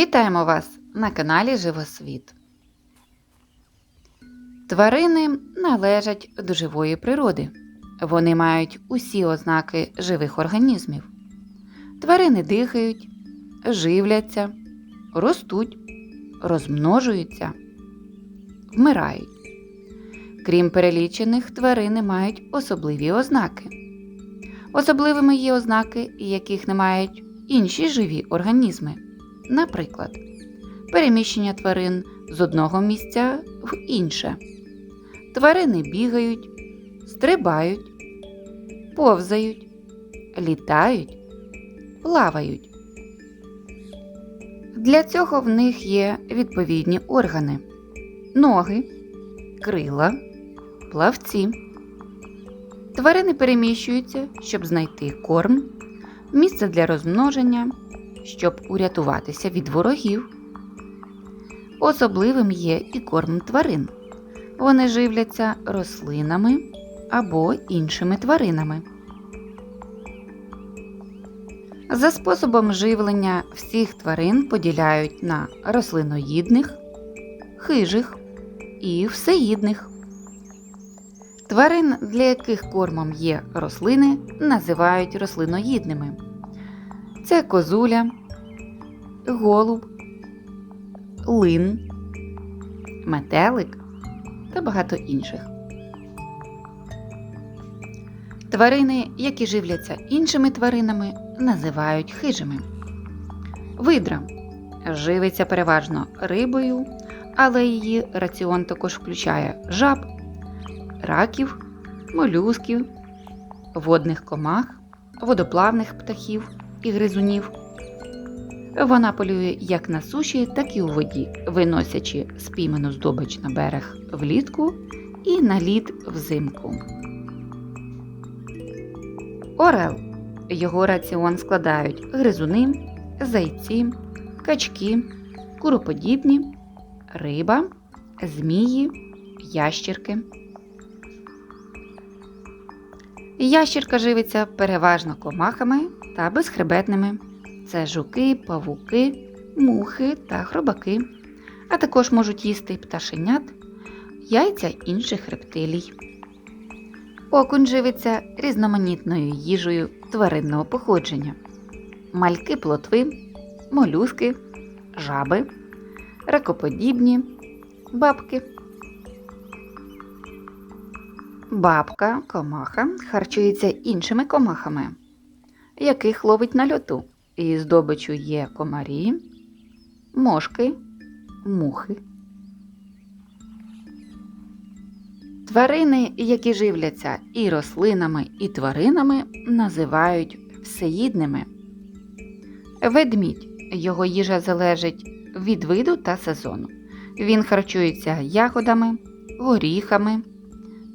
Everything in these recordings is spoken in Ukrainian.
Вітаємо вас на каналі Живосвіт. Тварини належать до живої природи. Вони мають усі ознаки живих організмів. Тварини дихають, живляться, ростуть, розмножуються, вмирають. Крім перелічених, тварини мають особливі ознаки. Особливими є ознаки, яких не мають інші живі організми. Наприклад, переміщення тварин з одного місця в інше. Тварини бігають, стрибають, повзають, літають, плавають. Для цього в них є відповідні органи: ноги, крила, плавці. Тварини переміщуються, щоб знайти корм, місце для розмноження, щоб урятуватися від ворогів. Особливим є і корм тварин. Вони живляться рослинами або іншими тваринами. За способом живлення всіх тварин поділяють на рослиноїдних, хижих і всеїдних. Тварин, для яких кормом є рослини, називають рослиноїдними. Це козуля, голуб, лин, метелик та багато інших. Тварини, які живляться іншими тваринами, називають хижими. Видра живиться переважно рибою, але її раціон також включає жаб, раків, молюсків, водних комах, водоплавних птахів і гризунів. Вона полює як на суші, так і у воді, виносячи спійману здобич на берег влітку і на лід взимку. Орел. Його раціон складають гризуни, зайці, качки, куроподібні, риба, змії, ящірки. Ящірка живиться переважно комахами та безхребетними. Це жуки, павуки, мухи та хробаки, а також можуть їсти пташенят, яйця інших рептилій. Окунь живиться різноманітною їжею тваринного походження: мальки плотви, молюски, жаби, ракоподібні, бабки. Бабка, комаха харчується іншими комахами, яких ловить на льоту. І здобичу є комарі, мошки, мухи. Тварини, які живляться і рослинами, і тваринами, називають всеїдними. Ведмідь. Його їжа залежить від виду та сезону. Він харчується ягодами, горіхами,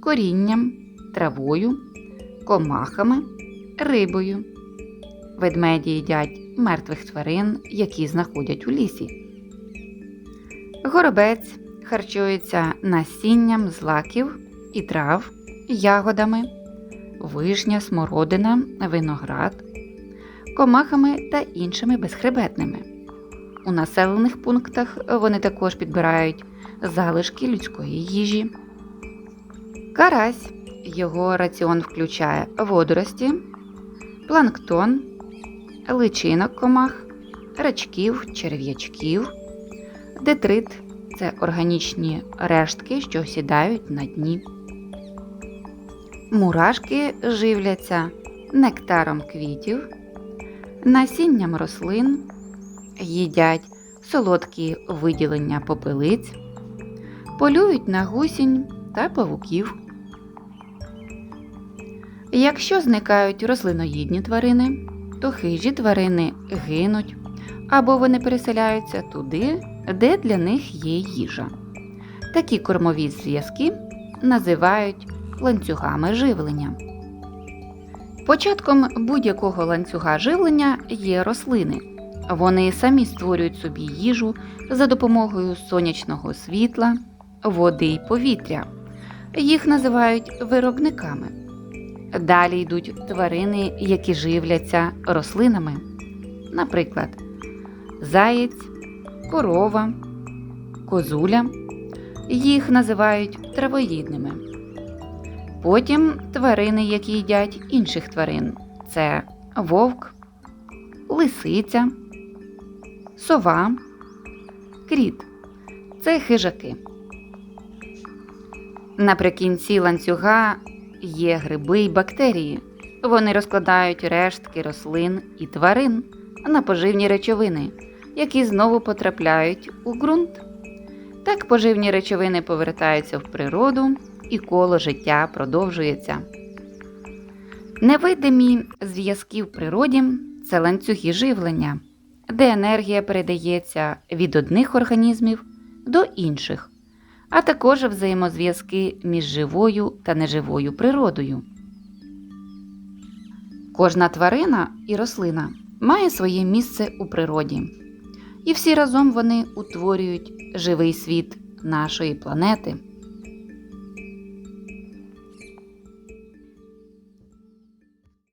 корінням, травою, комахами, рибою. Ведмеді їдять мертвих тварин, які знаходять у лісі. Горобець харчується насінням злаків і трав, ягодами, вишня, смородина, виноград, комахами та іншими безхребетними. У населених пунктах вони також підбирають залишки людської їжі. Карась його раціон включає водорості, планктон, личинок комах, рачків, черв'ячків, детрит це органічні рештки, що сідають на дні. Мурашки живляться нектаром квітів, насінням рослин, їдять солодкі виділення попелиць, полюють на гусінь та павуків. Якщо зникають рослиноїдні тварини, то хижі тварини гинуть або вони переселяються туди, де для них є їжа. Такі кормові зв'язки називають ланцюгами живлення. Початком будь-якого ланцюга живлення є рослини. Вони самі створюють собі їжу за допомогою сонячного світла, води й повітря. Їх називають виробниками. Далі йдуть тварини, які живляться рослинами. Наприклад, заєць, корова, козуля. Їх називають травоїдними. Потім тварини, які їдять інших тварин. Це вовк, лисиця, сова, кріт. Це хижаки. Наприкінці ланцюга є гриби й бактерії. Вони розкладають рештки рослин і тварин на поживні речовини, які знову потрапляють у ґрунт. Так поживні речовини повертаються в природу і коло життя продовжується. Невидимі зв'язки в природі це ланцюги живлення, де енергія передається від одних організмів до інших, а також взаємозв'язки між живою та неживою природою. Кожна тварина і рослина має своє місце у природі, і всі разом вони утворюють живий світ нашої планети.